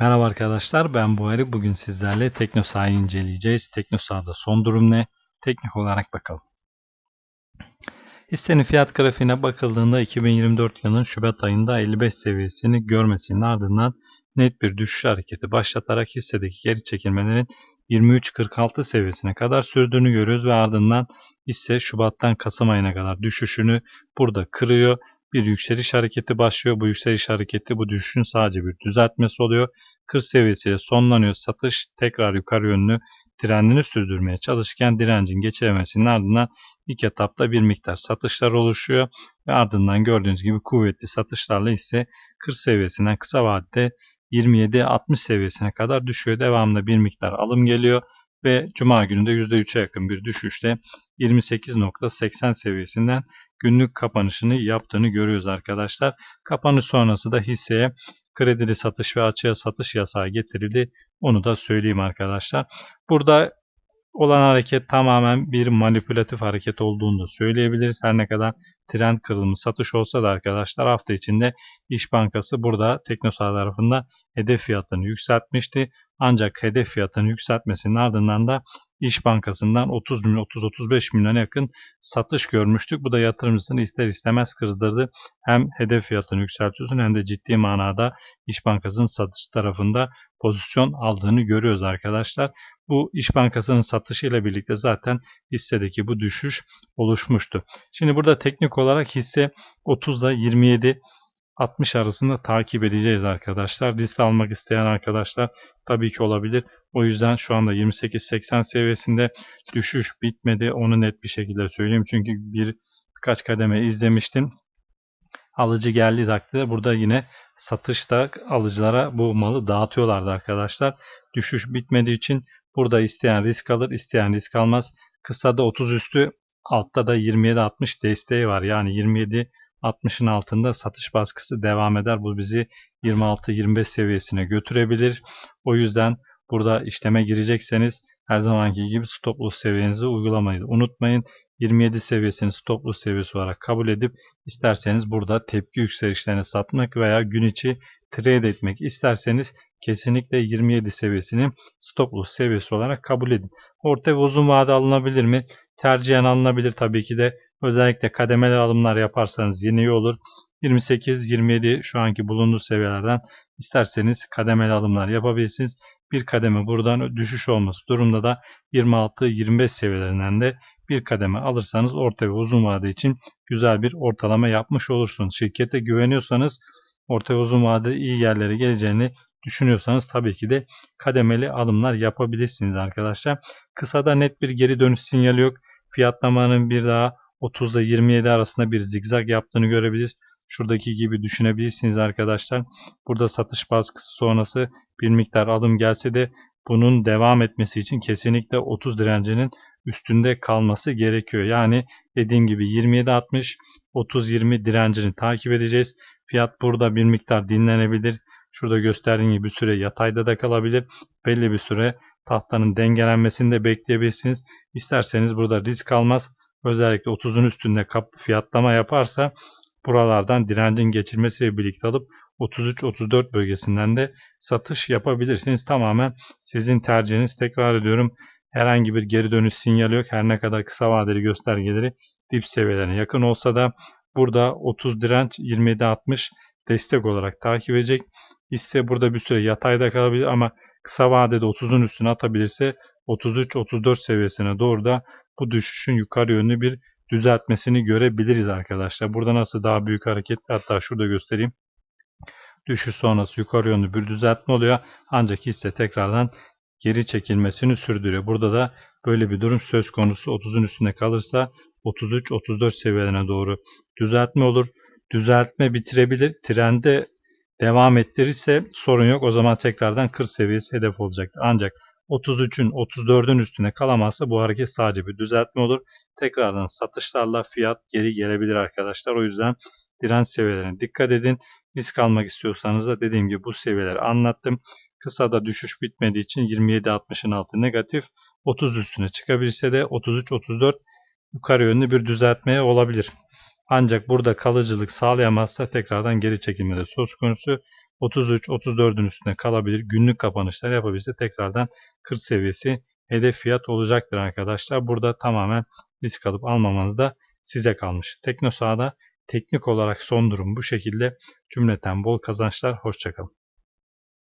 Merhaba arkadaşlar ben Buhari. Bugün sizlerle TeknoSA'yı inceleyeceğiz. TeknoSA'da son durum ne? Teknik olarak bakalım. Hissenin fiyat grafiğine bakıldığında 2024 yılının Şubat ayında 55 seviyesini görmesinin ardından net bir düşüş hareketi başlatarak hissedeki geri çekilmelerin 23.46 seviyesine kadar sürdüğünü görüyoruz ve ardından hisse Şubat'tan Kasım ayına kadar düşüşünü burada kırıyor bir yükseliş hareketi başlıyor. Bu yükseliş hareketi bu düşüşün sadece bir düzeltmesi oluyor. 40 seviyesiyle sonlanıyor. Satış tekrar yukarı yönlü trendini sürdürmeye çalışırken direncin geçiremesinin ardından ilk etapta bir miktar satışlar oluşuyor ve ardından gördüğünüz gibi kuvvetli satışlarla ise 40 seviyesinden kısa vadede 27-60 seviyesine kadar düşüyor. Devamında bir miktar alım geliyor ve Cuma günü de %3'e yakın bir düşüşle 28.80 seviyesinden günlük kapanışını yaptığını görüyoruz arkadaşlar. Kapanış sonrası da hisseye kredili satış ve açığa satış yasağı getirildi. Onu da söyleyeyim arkadaşlar. Burada olan hareket tamamen bir manipülatif hareket olduğunu da söyleyebiliriz. Her ne kadar trend kırılımı satış olsa da arkadaşlar hafta içinde İş Bankası burada Teknosa tarafında hedef fiyatını yükseltmişti. Ancak hedef fiyatını yükseltmesinin ardından da İş Bankası'ndan 30 milyon 30-35 milyona yakın satış görmüştük. Bu da yatırımcısını ister istemez kızdırdı. Hem hedef fiyatını yükseltiyorsun hem de ciddi manada İş Bankası'nın satış tarafında pozisyon aldığını görüyoruz arkadaşlar. Bu İş Bankası'nın satışıyla birlikte zaten hissedeki bu düşüş oluşmuştu. Şimdi burada teknik olarak hisse 30 ile 27 60 arasında takip edeceğiz arkadaşlar. Risk almak isteyen arkadaşlar tabii ki olabilir. O yüzden şu anda 28-80 seviyesinde düşüş bitmedi. Onu net bir şekilde söyleyeyim. Çünkü bir birkaç kademe izlemiştim. Alıcı geldiği takdirde burada yine satışta alıcılara bu malı dağıtıyorlardı arkadaşlar. Düşüş bitmediği için burada isteyen risk alır, isteyen risk almaz. Kısada 30 üstü, altta da 27-60 desteği var. Yani 27 60'ın altında satış baskısı devam eder. Bu bizi 26-25 seviyesine götürebilir. O yüzden burada işleme girecekseniz her zamanki gibi stop loss seviyenizi uygulamayı unutmayın. 27 seviyesini stop loss seviyesi olarak kabul edip isterseniz burada tepki yükselişlerini satmak veya gün içi trade etmek isterseniz kesinlikle 27 seviyesini stop loss seviyesi olarak kabul edin. Orta ve uzun vade alınabilir mi? Tercihen alınabilir tabii ki de Özellikle kademeli alımlar yaparsanız yine iyi olur. 28-27 şu anki bulunduğu seviyelerden isterseniz kademeli alımlar yapabilirsiniz. Bir kademe buradan düşüş olması durumda da 26-25 seviyelerinden de bir kademe alırsanız orta ve uzun vade için güzel bir ortalama yapmış olursunuz. Şirkete güveniyorsanız orta ve uzun vade iyi yerlere geleceğini düşünüyorsanız tabii ki de kademeli alımlar yapabilirsiniz arkadaşlar. Kısada net bir geri dönüş sinyali yok. Fiyatlamanın bir daha 30 ile 27 arasında bir zigzag yaptığını görebiliriz. Şuradaki gibi düşünebilirsiniz arkadaşlar. Burada satış baskısı sonrası bir miktar adım gelse de bunun devam etmesi için kesinlikle 30 direncinin üstünde kalması gerekiyor. Yani dediğim gibi 27-60 30-20 direncini takip edeceğiz. Fiyat burada bir miktar dinlenebilir. Şurada gösterdiğim gibi süre yatayda da kalabilir. Belli bir süre tahtanın dengelenmesini de bekleyebilirsiniz. İsterseniz burada risk almaz özellikle 30'un üstünde kap fiyatlama yaparsa buralardan direncin geçilmesiyle birlikte alıp 33-34 bölgesinden de satış yapabilirsiniz. Tamamen sizin tercihiniz. Tekrar ediyorum herhangi bir geri dönüş sinyali yok. Her ne kadar kısa vadeli göstergeleri dip seviyelerine yakın olsa da burada 30 direnç 27-60 destek olarak takip edecek. Hisse burada bir süre yatayda kalabilir ama kısa vadede 30'un üstüne atabilirse 33-34 seviyesine doğru da bu düşüşün yukarı yönlü bir düzeltmesini görebiliriz arkadaşlar. Burada nasıl daha büyük hareket hatta şurada göstereyim. Düşüş sonrası yukarı yönlü bir düzeltme oluyor. Ancak hisse tekrardan geri çekilmesini sürdürüyor. Burada da böyle bir durum söz konusu. 30'un üstünde kalırsa 33-34 seviyelerine doğru düzeltme olur. Düzeltme bitirebilir. Trende devam ettirirse sorun yok. O zaman tekrardan 40 seviyesi hedef olacaktır. Ancak 33'ün 34'ün üstüne kalamazsa bu hareket sadece bir düzeltme olur. Tekrardan satışlarla fiyat geri gelebilir arkadaşlar. O yüzden direnç seviyelerine dikkat edin. Risk almak istiyorsanız da dediğim gibi bu seviyeleri anlattım. Kısada düşüş bitmediği için 27-60'ın altı negatif. 30 üstüne çıkabilirse de 33-34 yukarı yönlü bir düzeltmeye olabilir. Ancak burada kalıcılık sağlayamazsa tekrardan geri çekilme de söz konusu. 33-34'ün üstünde kalabilir. Günlük kapanışlar yapabilse tekrardan 40 seviyesi hedef fiyat olacaktır arkadaşlar. Burada tamamen risk alıp almamanız da size kalmış. Teknosa'da teknik olarak son durum bu şekilde. Cümleten bol kazançlar. Hoşçakalın.